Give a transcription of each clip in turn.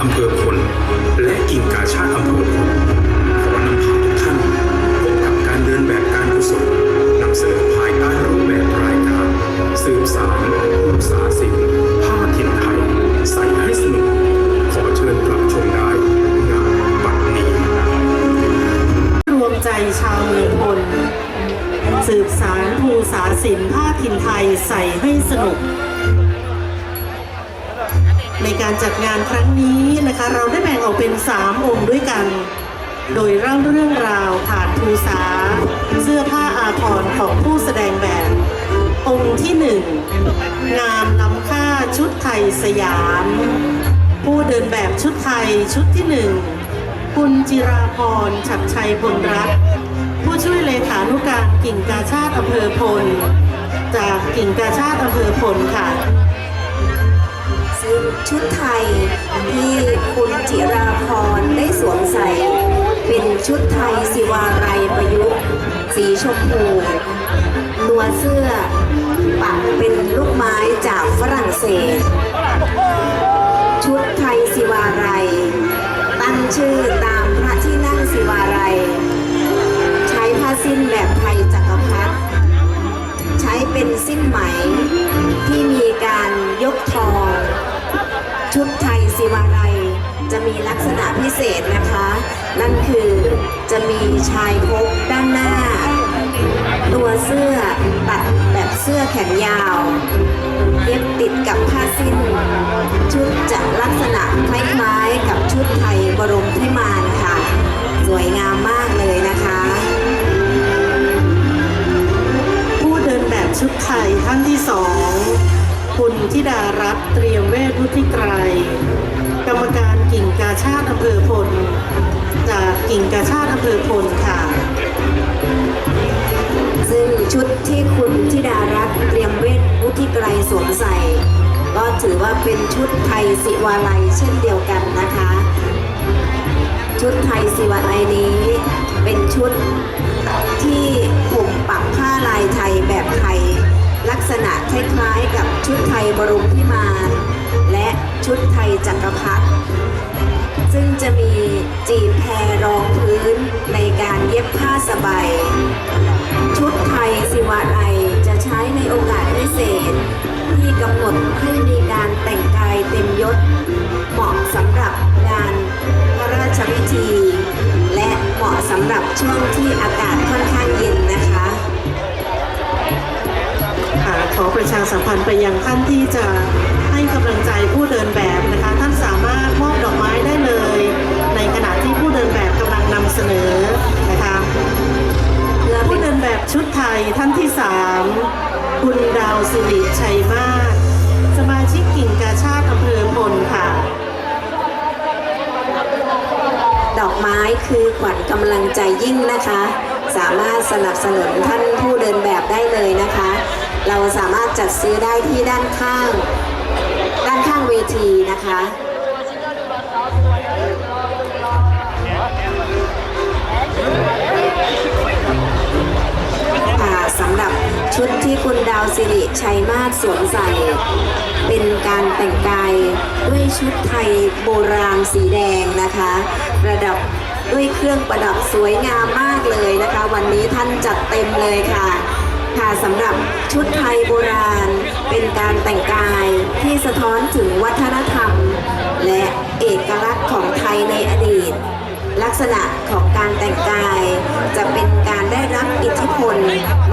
อำเภอพลและกิ่งกาชาติอำเภอพล ในการจัดงานครั้งนี้นะคะ เราได้แบ่งออกเป็น 3 องค์ด้วยกัน โดยเล่าเรื่องราวผ่านภูษา เสื้อผ้าอาภรณ์ของผู้แสดงแบบ องค์ที่หนึ่งงามล้ำค่าชุดไทยสยาม ผู้เดินแบบชุดไทยชุดที่หนึ่งคุณจิราพรฉัดชัยพลรัตผู้ช่วยเลขานุการกิ่งกาชาติอำเภอพล จากกิ่งกาชาติอำเภอพลค่ะ ชุดไทยที่คุณจิราพรได้สวมใส่ เป็นชุดไทยสิวาไรประยุกต์ สีชมพูตัวเสื้อปักเป็นลูกไม้จากฝรั่งเศส ชุดไทยสิวาไรตั้งชื่อตามพระที่นั่งสิวาไร ใช้ผ้าสิ้นแบบไทยจักรพรรดิใช้เป็นสิ้นไหมที่มีการยกทอง ชุดไทยศิวาลัยจะมีลักษณะพิเศษนะคะ นั่นคือจะมีชายโคกด้านหน้า ตัวเสื้อตัดแบบเสื้อแขนยาวเย็บติดกับผ้าสิ้น ชุดจะลักษณะคล้ายๆกับชุดไทยบรมพิมานค่ะ ศิวาลัยเช่นเดียวกันนะคะ ชุดไทยศิวาลัยนี้เป็นชุดที่ผมปักผ้าลายไทยแบบไทย ลักษณะคล้ายๆกับชุดไทยบรมพิมานและชุดไทยจักรพรรดิซึ่งจะมีจีบแพรรองพื้นในการเย็บผ้าสบายชุดไทยสิวาไลยจะใช้ในโอกาสพิเศษ ที่กำหนดให้มีการแต่งก เต็มยศ เหมาะสำหรับงานพระราชพิธี และเหมาะสำหรับช่วงที่อากาศค่อนข้างเย็นนะคะค่ะขอประชาสัมพันธ์ไปยังท่านที่จะให้กำลังใจผู้เดินแบบนะคะ ท่านสามารถมอบดอกไม้ได้เลย ในขณะที่ผู้เดินแบบกำลังนำเสนอนะคะผู้เดินแบบชุดไทยท่านที่สามคุณดาวสิริชัยมา สมาชิกกิ่งกาชาติอำเภอพลค่ะ ดอกไม้คือขวัญกำลังใจยิ่งนะคะ สามารถสนับสนุนท่านผู้เดินแบบได้เลยนะคะ เราสามารถจัดซื้อได้ที่ด้านข้าง ด้านข้างเวทีนะคะค่ะ สิริชัยมาศสวมใส่ เป็นการแต่งกายด้วยชุดไทยโบราณสีแดงนะคะ ระดับด้วยเครื่องประดับสวยงามมากเลยนะคะ วันนี้ท่านจัดเต็มเลยค่ะค่ะสำหรับชุดไทยโบราณ เป็นการแต่งกายที่สะท้อนถึงวัฒนธรรม และเอกลักษณ์ของไทยในอดีต ลักษณะของการแต่งกาย จะเป็นการได้รับอิทธิพล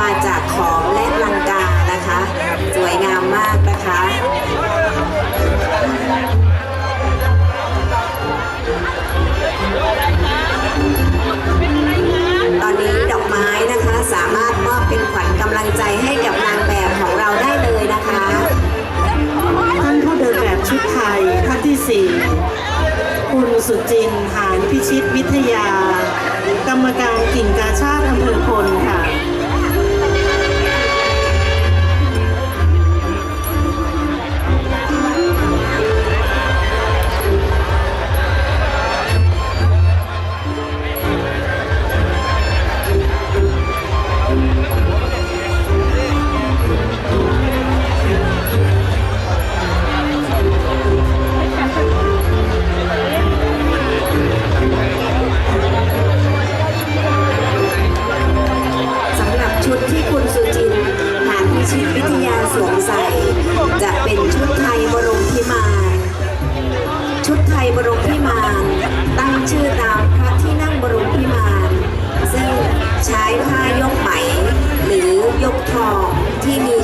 มาจากของและลังกา นะคะ สวยงามมากนะคะตอนนี้ดอกไม้นะคะสามารถมอบเป็นขวัญกำลังใจให้กับนางแบบของเราได้เลยนะคะ ท่านผู้เดินแบบชุดไทยท่านที่สี่คุณสุจินหานพิชิตวิทยา กรรมการกิ่งกาชาติอำเภอพลค่ะ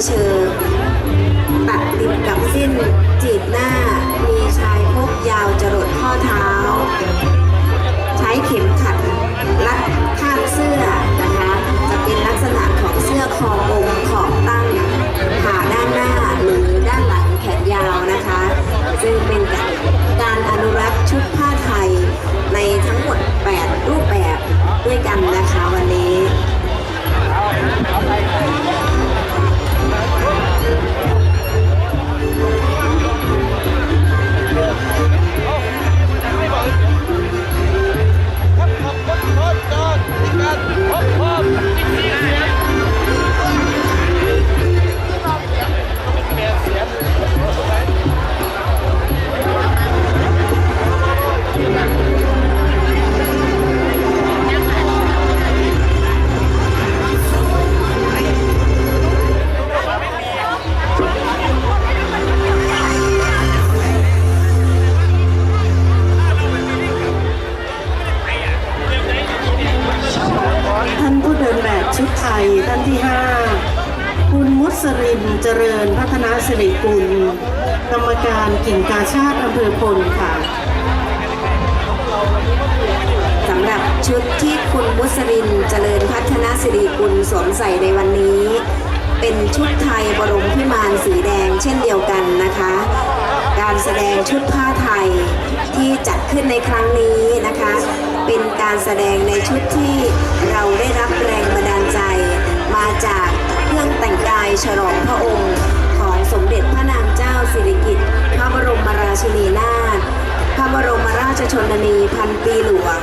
ที่มีาชาติอำเภอพลค่ะสำหรับชุดที่คุณมุสลินเจริญพัฒนาสิริกุลสวมใส่ในวันนี้ เป็นชุดไทยบรมพิมานสีแดงเช่นเดียวกันนะคะ การแสดงชุดผ้าไทยที่จัดขึ้นในครั้งนี้นะคะ เป็นการแสดงในชุดที่เราได้รับแรงบันดาลใจ มาจากเครื่องแต่งกายฉลองพระองค์ ชนนีพันปีหลวง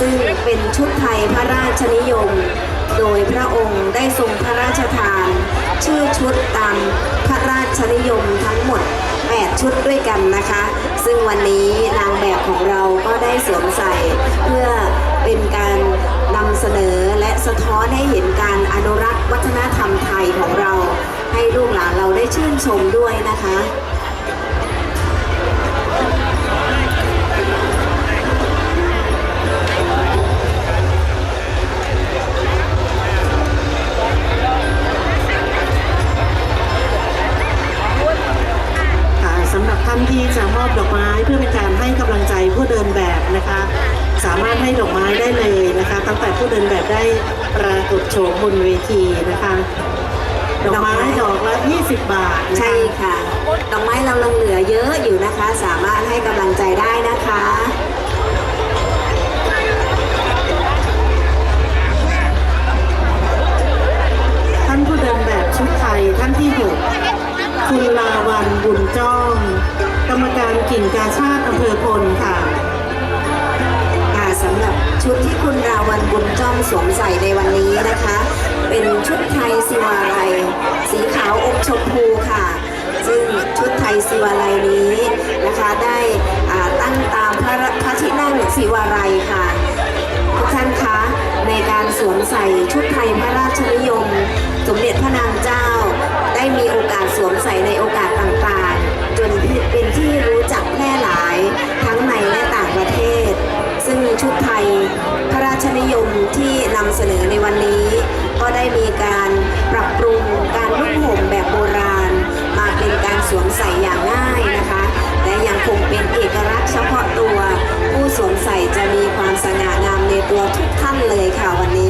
ซึ่งเป็นชุดไทยพระราชนิยม โดยพระองค์ได้ทรงพระราชทาน ชื่อชุดตามพระราชนิยมทั้งหมด 8 ชุดด้วยกันนะคะ ซึ่งวันนี้นางแบบของเราก็ได้สวมใส่ เพื่อเป็นการนำเสนอและสะท้อนให้เห็นการอนุรักษ์วัฒนธรรมไทยของเรา ให้ลูกหลานเราได้ชื่นชมด้วยนะคะ นะคะตั้งแต่ผู้เดินแบบได้ปรากฏโฉมบนเวทีนะคะดอกไม้ดอกละ 20 บาทนะคะใช่ค่ะ ดอกไม้เราลงเหลือเยอะอยู่นะคะ สามารถให้กำลังใจได้นะคะ ท่านผู้เดินแบบชุดไทยท่านที่6คุณลาวันบุญจ้อง กรรมการกิ่งกาชาติอำเภอพลค่ะค่ะาวันบุญจ้อมสวมใส่ในวันนี้นะคะ เป็นชุดไทยสิวาลัย สีขาวอมชมพูค่ะ ซึ่งชุดไทยสิวาลัยนี้นะคะได้ตั้งตามพระพระที่นั่งสิวาลัยค่ะทุกท่านคะในการสวมใส่ชุดไทยพระราชนิยม สมเด็จพระนางเจ้า ได้มีโอกาสสวมใส่ในโอกาสต่างๆ จนเป็นที่รู้ ทุกท่านเลยค่ะวันนี้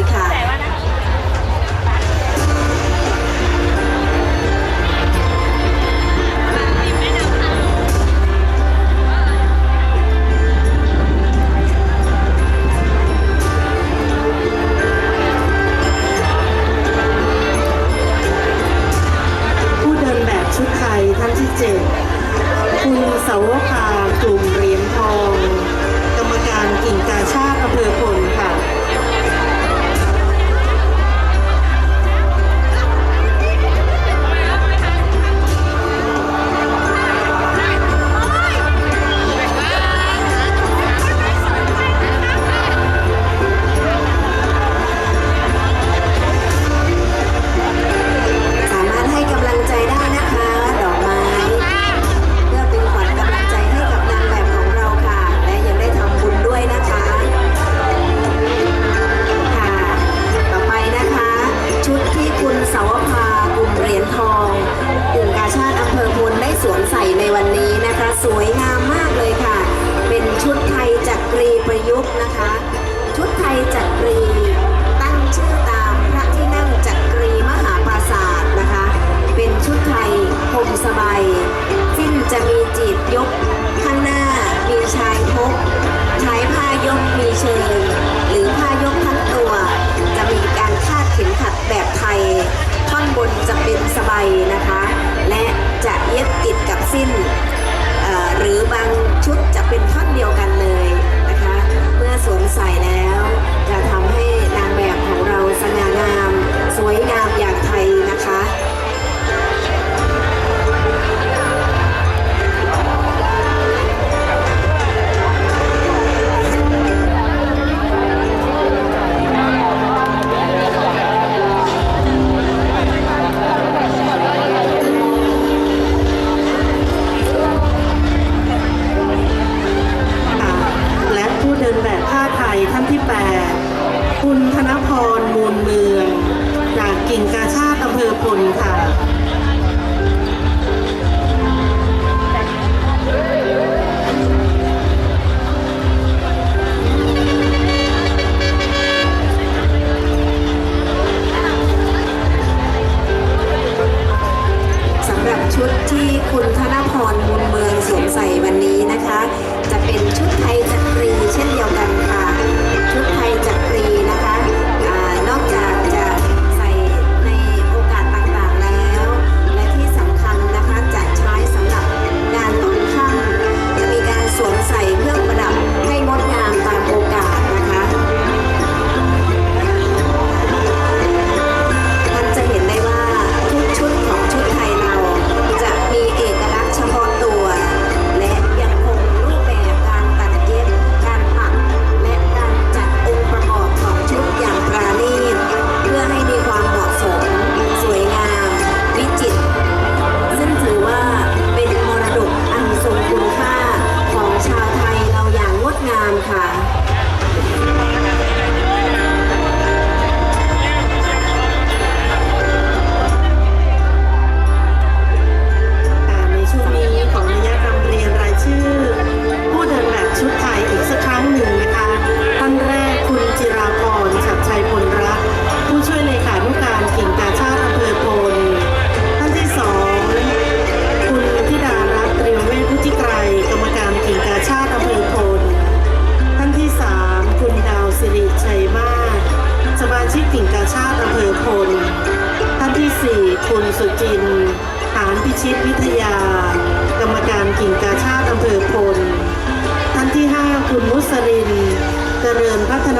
ใส่แล้ว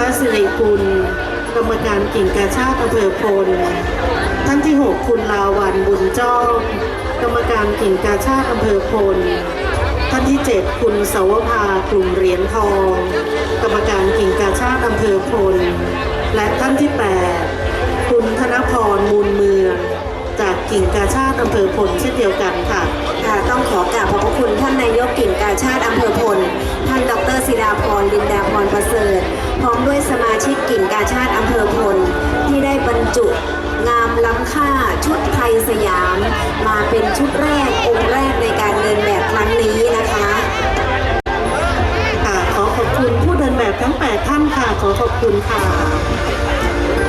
ระสิริกุลกรรมการกิ่งกาชาติอำเภอพล ท่านที่ 6 คุณลาวันบุญจ้องกรรมการกิ่งกาชาติอำเภอพล ท่านที่ 7 คุณเสาวภากลุ่มเหรียญทอง กรรมการกิ่งกาชาติอำเภอพล และท่านที่ 8 คุณธนพรมูลเมืองจากกิ่งกาชาติอำเภอพลเช่นเดียวกันค่ะค่ะต้องขอกราบขอบพระคุณท่านนายกกิ่งกาชาติอำเภอพล ท่านดรศิลาพรลินดาพรประเสริฐ พร้อมด้วยสมาชิกกิ่งกาชาติอำเภอพล ที่ได้บรรจุงามล้ำค่าชุดไทยสยาม มาเป็นชุดแรกองค์แรกในการเดินแบบครั้งนี้นะคะขอขอบคุณผู้เดินแบบทั้ง 8 ท่านค่ะ ขอขอบคุณค่ะ